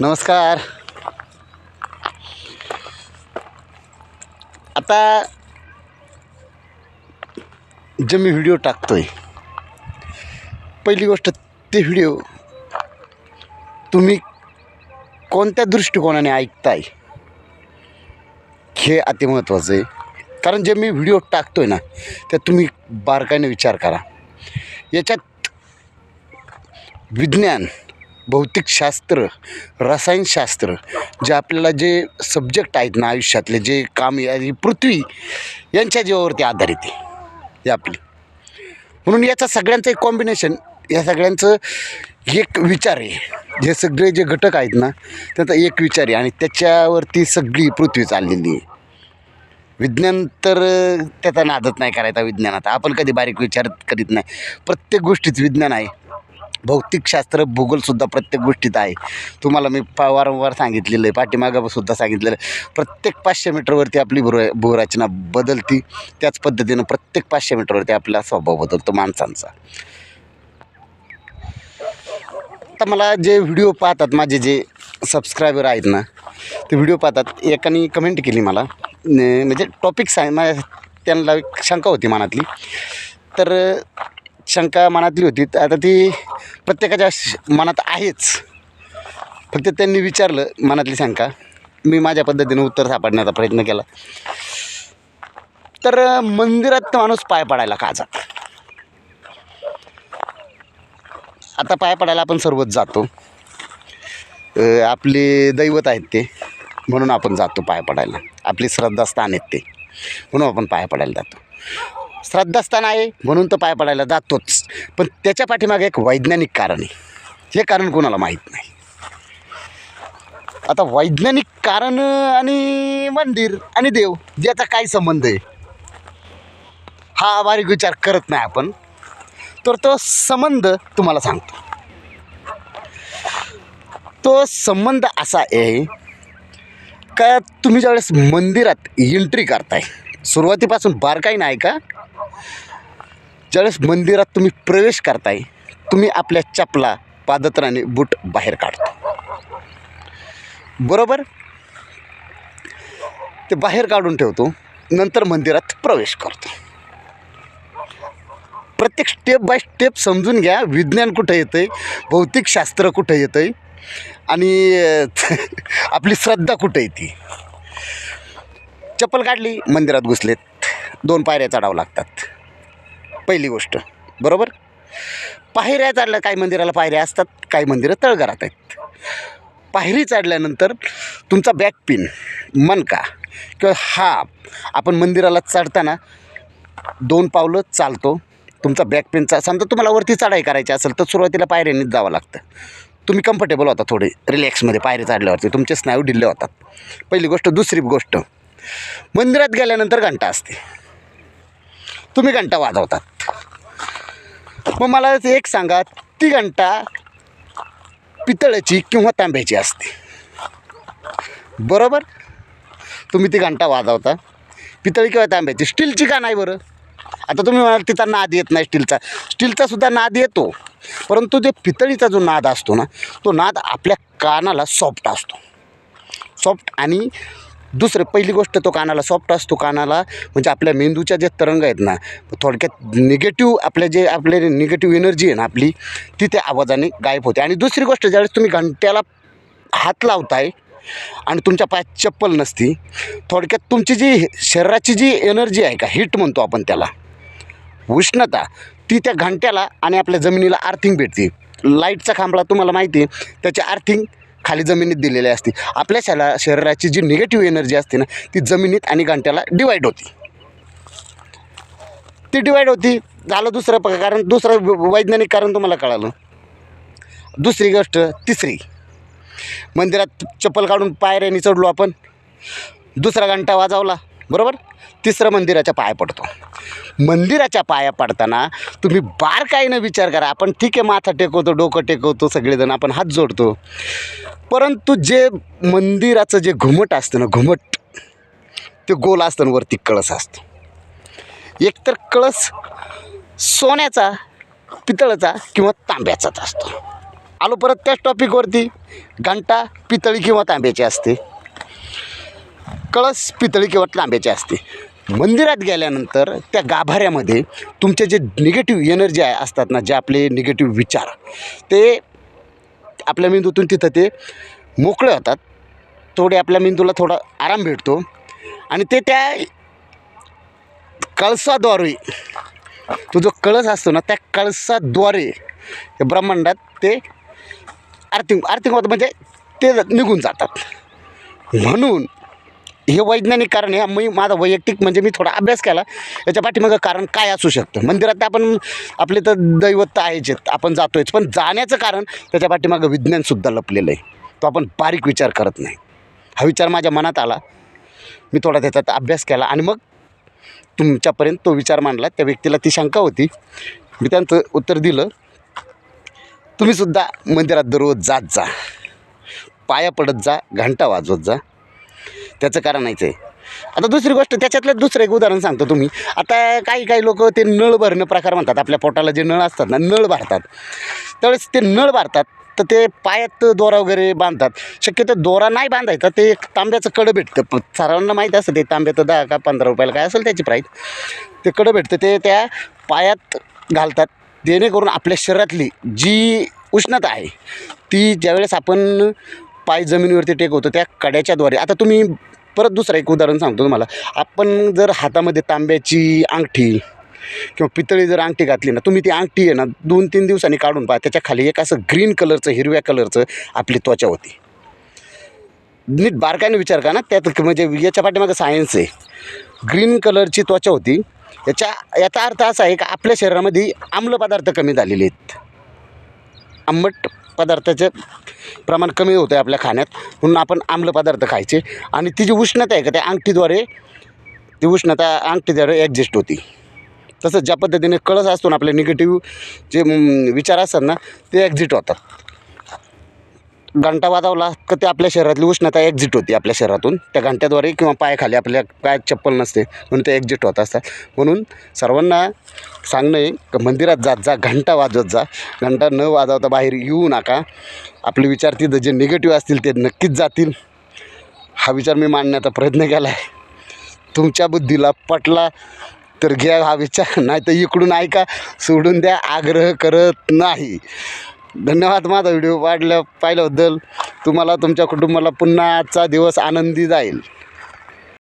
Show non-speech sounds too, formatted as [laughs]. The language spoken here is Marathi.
नमस्कार. आता जे मी व्हिडिओ टाकतो आहे पहिली गोष्ट ते व्हिडिओ तुम्ही कोणत्या दृष्टिकोनाने ऐकताय हे अतिमहत्त्वाचं आहे. कारण जे मी व्हिडिओ टाकतो आहे ना ते तुम्ही बारकाईने विचार करा. याच्यात विज्ञान भौतिकशास्त्र रसायनशास्त्र जे आपल्याला जे सब्जेक्ट आहेत ना आयुष्यातले जे काम पृथ्वी यांच्या जीवावरती आधारित आहे हे आपली. म्हणून याचा सगळ्यांचं एक कॉम्बिनेशन या सगळ्यांचं एक विचार आहे. जे सगळे जे घटक आहेत ना त्यांचा एक विचार आहे आणि त्याच्यावरती सगळी पृथ्वी चाललेली आहे. विज्ञान तर त्याचा नादच नाही करायचा विज्ञानात. आपण कधी बारीक विचार करीत नाही. प्रत्येक गोष्टीत विज्ञान आहे. भौतिकशास्त्र भूगोलसुद्धा प्रत्येक गोष्टीत आहे. तुम्हाला मी पा वारंवार सांगितलेलं आहे पाठीमागासुद्धा सांगितलेलं आहे. प्रत्येक पाचशे मीटरवरती आपली भूर भूरचना बदलती. त्याच पद्धतीनं प्रत्येक पाचशे मीटरवरती आपला स्वभाव बदलतो माणसांचा. आता मला जे व्हिडिओ पाहतात माझे जे सबस्क्रायबर आहेत ना ते व्हिडिओ पाहतात. एकाने कमेंट केली मला. म्हणजे टॉपिक सांग माझ्या त्यांना एक शंका होती मनातली. तर शंका मनातली होती. तर आता ती प्रत्येकाच्या श- मनात आहेच. फक्त त्यांनी विचारलं मनातली शंका. मी माझ्या पद्धतीने उत्तर सापडण्याचा प्रयत्न केला. तर मंदिरात माणूस पाय पडायला का जात? आता पाय पडायला आपण सर्वच जातो. आपले दैवत आहेत ते. म्हणून आपण जातो पाय पडायला. आपली श्रद्धास्थान आहेत ते. म्हणून आपण पाय पडायला जातो. श्रद्धास्थान आहे म्हणून तर पाय पडायला जातोच. पण त्याच्या पाठीमागे एक वैज्ञानिक कारण आहे. हे कारण कोणाला माहीत नाही. आता वैज्ञानिक कारण आणि मंदिर आणि देव याचा काय संबंध आहे हा बारीक विचार करत नाही आपण. तर तो संबंध तुम्हाला सांगतो. तो संबंध असा आहे का तुम्ही ज्यावेळेस मंदिरात एंट्री करताय सुरुवातीपासून बारकाई नाही का? ज्यावेळेस मंदिरात तुम्ही प्रवेश करताय तुम्ही आपल्या चपला पादत्राने बूट बाहेर काढतो. बरोबर? ते बाहेर काढून ठेवतो नंतर मंदिरात प्रवेश करतो. प्रत्येक स्टेप बाय स्टेप समजून घ्या विज्ञान कुठं येतं आहे भौतिकशास्त्र कुठं येतं आहे आणि [laughs] आपली श्रद्धा कुठं येते चप्पल काढली मंदिरात घुसलेत. दोन पायऱ्या चढावं लागतात. पहिली गोष्ट बरोबर? पायऱ्या चढल्या काही मंदिराला पायऱ्या असतात काही मंदिरं तळघरात आहेत. पायरी चढल्यानंतर तुमचा बॅक पिन मनका किंवा हा आपण मंदिराला चढताना दोन पावलं चालतो तुमचा बॅक पेनचा समजा तुम्हाला वरती चढाई करायची असेल तर सुरुवातीला पायऱ्यांनीच जावं लागतं. तुम्ही कम्फर्टेबल होता थोडे रिलॅक्समध्ये पायरी चढल्यावरती तुमचे स्नायू ढिल्ले होतात. पहिली गोष्ट. दुसरी गोष्ट मंदिरात गेल्यानंतर घंटा असते. तुम्ही घंटा वाजवतात मग मला एक सांगा ती घंटा पितळ्याची किंवा तांब्याची असते. बरोबर? तुम्ही ती घंटा वाजवता. पितळी किंवा तांब्याची. स्टीलची का नाही बरं? आता तुम्ही म्हणाल तिचा नाद येत नाही स्टीलचा. स्टीलचा सुद्धा नाद येतो. परंतु जे पितळीचा जो नाद असतो ना तो नाद आपल्या कानाला सॉफ्ट असतो. सॉफ्ट आणि दुसरं पहिली गोष्ट तो कानाला सॉफ्ट असतो कानाला म्हणजे आपल्या मेंदूच्या जे तरंग आहेत ना थोडक्यात निगेटिव्ह आपल्या जे आपले निगेटिव्ह एनर्जी आहे ना आपली ती त्या आवाजाने गायब होते. आणि दुसरी गोष्ट ज्यावेळेस तुम्ही घंट्याला हात लावताय आणि तुमच्या पायात चप्पल नसती थोडक्यात तुमची जी शरीराची जी एनर्जी आहे का हिट म्हणतो आपण त्याला उष्णता ती त्या घंट्याला आणि आपल्या जमिनीला आर्थिंग भेटते. लाईटचा खांबला तुम्हाला माहिती आहे त्याची आर्थिंग खाली जमिनीत दिलेली असते. आपल्या शला शरीराची जी निगेटिव्ह एनर्जी असते ना ती जमिनीत आणि घंट्याला डिवाईड होती. ती डिवाईड होती. झालं दुसरं प- कारण दुसरं वैज्ञानिक कारण तुम्हाला कळालं. दुसरी गोष्ट तिसरी. मंदिरात चप्पल काढून पायऱ्याने चढलो आपण. दुसरा घंटा वाजवला. बरोबर? तिसरं मंदिराच्या पाया पडतो. मंदिराच्या पाया पडताना तुम्ही बारकाईनं विचार करा. आपण ठीक आहे माथा टेकवतो डोकं टेकवतो सगळेजण आपण हात जोडतो. परंतु जे मंदिराचं जे घुमट असतं ना घुमट ते गोल असतं वरती कळस असतो. एकतर कळस सोन्याचा पितळाचा किंवा तांब्याचाच असतो. आलो परत त्याच टॉपिकवरती घंटा पितळी किंवा तांब्याची असते. कळस पितळी किंवा तांब्याची असते. मंदिरात गेल्यानंतर त्या गाभाऱ्यामध्ये तुमचे जे निगेटिव्ह एनर्जी आहे असतात ना जे आपले निगेटिव्ह विचार ते आपल्या मेंदूतून तिथं ते मोकळे होतात. थोडे आपल्या मेंदूला थोडा आराम भेटतो. आणि ते त्या कळसाद्वारे तो जो कळस असतो ना त्या कळसाद्वारे या ब्रह्मांडात ते आर्थिक आर्थिक होतं म्हणजे ते निघून जातात. म्हणून हे वैज्ञानिक कारण आहे. मी माझा वैयक्तिक म्हणजे मी थोडा अभ्यास केला. याच्या पाठीमागं कारण काय असू शकतं? मंदिरात तर आपण आपले तर दैवत आहेच आहेत, आपण जातोयच. पण जाण्याचं कारण त्याच्या पाठीमागं विज्ञानसुद्धा लपलेलं आहे. तो आपण बारीक विचार करत नाही. हा विचार माझ्या मनात आला. मी थोडा त्याच्यात अभ्यास केला आणि मग तुमच्यापर्यंत तो विचार मांडला. त्या व्यक्तीला ती शंका होती. मी त्यांचं उत्तर दिलं. तुम्हीसुद्धा मंदिरात दररोज जात जा. पाया पडत जा. घंटा वाजवत जा. त्याचं कारणच आहे. आता दुसरी गोष्ट त्याच्यातलं दुसरं एक उदाहरण सांगतो तुम्ही. आता काही काही लोक ते नळ भरणं प्रकार म्हणतात. आपल्या पोटाला जे नळ असतात ना नळ भरतात. त्यावेळेस ते नळ भरतात तर ते पायात दोरा वगैरे बांधतात. शक्यतो दोरा नाही बांधायचा ते एक तांब्याचं कडं भेटतं. प- सर्वांना माहीत असतं ते तांब्याचं दहा का पंधरा रुपयाला काय असेल त्याची प्राईस ते कडं भेटतं ते त्या पायात घालतात. जेणेकरून आपल्या शरीरातली जी उष्णता आहे ती ज्यावेळेस आपण पाय जमिनीवरती टेकवतो त्या कड्याच्याद्वारे आता तुम्ही परत दुसरं एक उदाहरण सांगतो तुम्हाला. आपण जर हातामध्ये तांब्याची अंगठी किंवा पितळी जर अंगठी घातली ना तुम्ही ती अंगठी आहे ना दोन तीन दिवसांनी काढून पहा त्याच्याखाली एक असं ग्रीन कलरचं हिरव्या कलरचं आपली त्वचा होती. नीट बारकाईने विचार का ना त्यात म्हणजे याच्या पाठीमागं सायन्स आहे. ग्रीन कलरची त्वचा होती. याच्या याचा अर्थ असा आहे की आपल्या शरीरामध्ये आम्ल पदार्थ कमी झालेले आहेत. आंबट पदार्थाचे प्रमाण कमी होतं आहे आपल्या खाण्यात. म्हणून आपण आम्ल पदार्थ खायचे. आणि ती जी उष्णता आहे का त्या अंगठीद्वारे ती उष्णता अंगठीद्वारे ॲडजस्ट होती. तसंच ज्या पद्धतीने कळस असतो ना आपले निगेटिव्ह जे विचार असतात ना ते ॲक्झिट होतात. घंटा वाजवला का ते आपल्या शरीरातली उष्णता एक्झिट होती आपल्या शरीरातून. त्या घंट्याद्वारे किंवा पायाखाली आपल्या काय चप्पल नसते म्हणून ते एक्झिट होत असतात. म्हणून सर्वांना सांगणं आहे का मंदिरात जात जा घंटा वाजवत जा. घंटा न वाजवता बाहेर येऊ नका. आपले विचार तिथं जे निगेटिव्ह असतील ते नक्कीच जातील. हा विचार मी मांडण्याचा प्रयत्न केला आहे तुमच्या बुद्धीला पटला तर घ्या हा विचार नाही तर इकडून ऐका सोडून द्या आग्रह करत नाही. धन्यवाद माझा व्हिडिओ वाढल्या पाहिल्याबद्दल. तुम्हाला तुमच्या कुटुंबाला पुन्हा आजचा दिवस आनंदी जाईल.